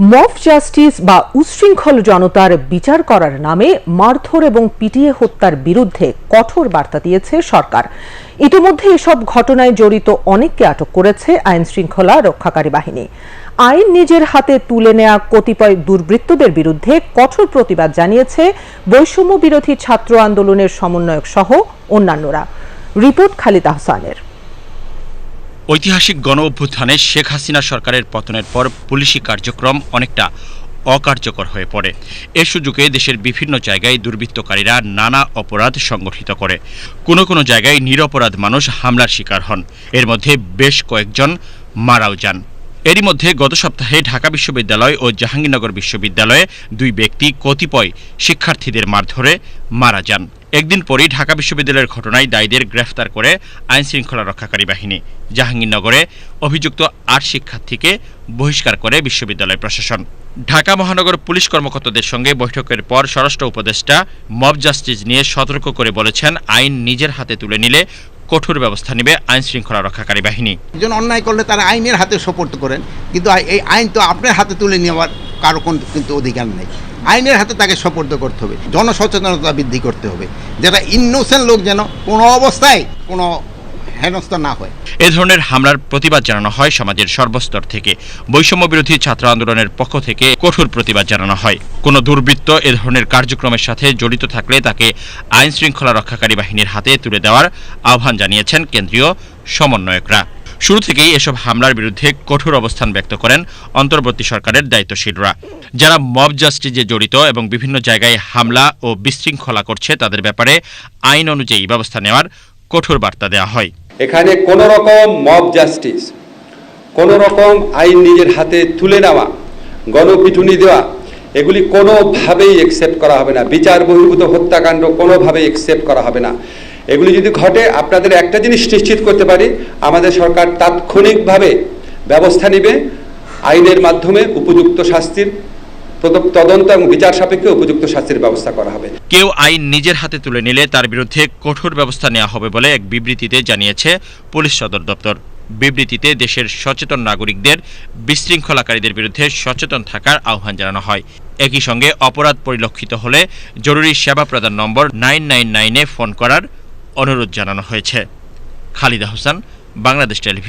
মফ justice বা উচ্ছৃঙ্খল জনতার বিচার করার নামে মারধর এবং পিটিয়ে হত্যার বিরুদ্ধে কঠোর বার্তা দিয়েছে সরকার। ইতিমধ্যে এসব ঘটনায় জড়িত অনেককে আটক করেছে আইন শৃঙ্খলা রক্ষাকারী বাহিনী। আইন নিজের হাতে তুলে নেয়া কতিপয় দুর্বৃত্তদের বিরুদ্ধে কঠোর প্রতিবাদ জানিয়েছে বৈষম্য বিরোধী ছাত্র আন্দোলনের সমন্বয়ক সহ অন্যান্যরা। রিপোর্ট খালিদ আহসানের। ঐতিহাসিক গণ অভ্যুত্থানে শেখ হাসিনা সরকারের পতনের পর পুলিশি কার্যক্রম অনেকটা অকার্যকর হয়ে পড়ে। এ সুযোগে দেশের বিভিন্ন জায়গায় দুর্বৃত্তকারীরা নানা অপরাধ সংগঠিত করে। কোনো কোনো জায়গায় নিরপরাধ মানুষ হামলার শিকার হন। এর মধ্যে বেশ কয়েকজন মারাও যান। এরই মধ্যে গত সপ্তাহে ঢাকা বিশ্ববিদ্যালয় ও জাহাঙ্গীরনগর বিশ্ববিদ্যালয়ে দুই ব্যক্তি কতিপয় শিক্ষার্থীদের মারধরে মারা যান। একদিন পরই ঢাকা বিশ্ববিদ্যালয়ের ঘটনায় দায়ীদের গ্রেফতার করে আইন শৃঙ্খলা রক্ষাকারী বাহিনী। জাহাঙ্গীরনগরে অভিযুক্ত আট শিক্ষার্থীকে বহিষ্কার করে বিশ্ববিদ্যালয় প্রশাসন। ঢাকা মহানগর পুলিশ কর্মকর্তাদের সঙ্গে বৈঠকের পর স্বরাষ্ট্র উপদেষ্টা মব জাস্টিস নিয়ে সতর্ক করে বলেছেন, আইন নিজের হাতে তুলে নিলে কঠোর ব্যবস্থা নেবে আইন শৃঙ্খলা রক্ষাকারী বাহিনী। অন্যায় করলে তারা আইনের হাতে সোপর্দ করেন, কিন্তু এই আইন তো আপনার হাতে তুলে নেওয়ার কারও কোন কিন্তু অধিকার নেই। আইনের হাতে তাকে সোপর্দ করতে হবে, জনসচেতনতা বৃদ্ধি করতে হবে, যেটা ইনোসেন্ট লোক যেন কোনো অবস্থায় কোনো হেনস্থা না হয়। এ ধরনের হামলার প্রতিবাদ জানানো হয় সমাজের সর্বস্তর থেকে। বৈষম্য বিরোধী ছাত্র আন্দোলনের পক্ষ থেকে কঠোর প্রতিবাদ জানানো হয়। কোনো দুর্বৃত্ত এ ধরনের কার্যক্রমের সাথে জড়িত থাকলে তাকে আইন শৃঙ্খলা রক্ষাকারী বাহিনীর হাতে তুলে দেওয়ার আহ্বান জানিয়েছেন কেন্দ্রীয় সমন্বয়করা। শুরু থেকেই এসব হামলার বিরুদ্ধে কঠোর অবস্থান ব্যক্ত করেন অন্তর্বর্তী সরকারের দায়িত্বশীলরা। যারা মব জাস্টিসে জড়িত এবং বিভিন্ন জায়গায় হামলা ও বিশৃঙ্খলা করছে, তাদের ব্যাপারে আইন অনুযায়ী ব্যবস্থা নেওয়ার কঠোর বার্তা দেওয়া হয়। এখানে কোনো রকম মব জাস্টিস, কোনো রকম আইন নিজের হাতে তুলে নেওয়া, গণপিটুনি দেওয়া, এগুলি কোনোভাবেই একসেপ্ট করা হবে না। বিচার বহির্ভূত হত্যাকাণ্ড কোনোভাবেই একসেপ্ট করা হবে না। এগুলি যদি ঘটে, আপনাদের একটা জিনিস নিশ্চিত করতে পারি, আমাদের সরকার তাৎক্ষণিকভাবে ব্যবস্থা নেবে, আইনের মাধ্যমে উপযুক্ত শাস্তির তদন্ত এবং বিচার সাপেক্ষে উপযুক্ত শাস্তির ব্যবস্থা করা হবে। কেউ আইন নিজের হাতে তুলে নিলে তার বিরুদ্ধে কঠোর ব্যবস্থা নেওয়া হবে বলে এক বিবৃতিতে জানিয়েছে পুলিশ সদর দপ্তর। বিবৃতিতে দেশের সচেতন নাগরিকদের, বিশৃঙ্খলাকারীদের বিরুদ্ধে সচেতন থাকার আহ্বান জানানো হয়। একই সঙ্গে অপরাধ পরিলক্ষিত হলে জরুরি সেবা প্রদান নম্বর নাইন নাইন নাইনে ফোন করার অনুরোধ জানানো হয়েছে। খালিদা হোসেন বাংলাদেশ টেলিভিশন।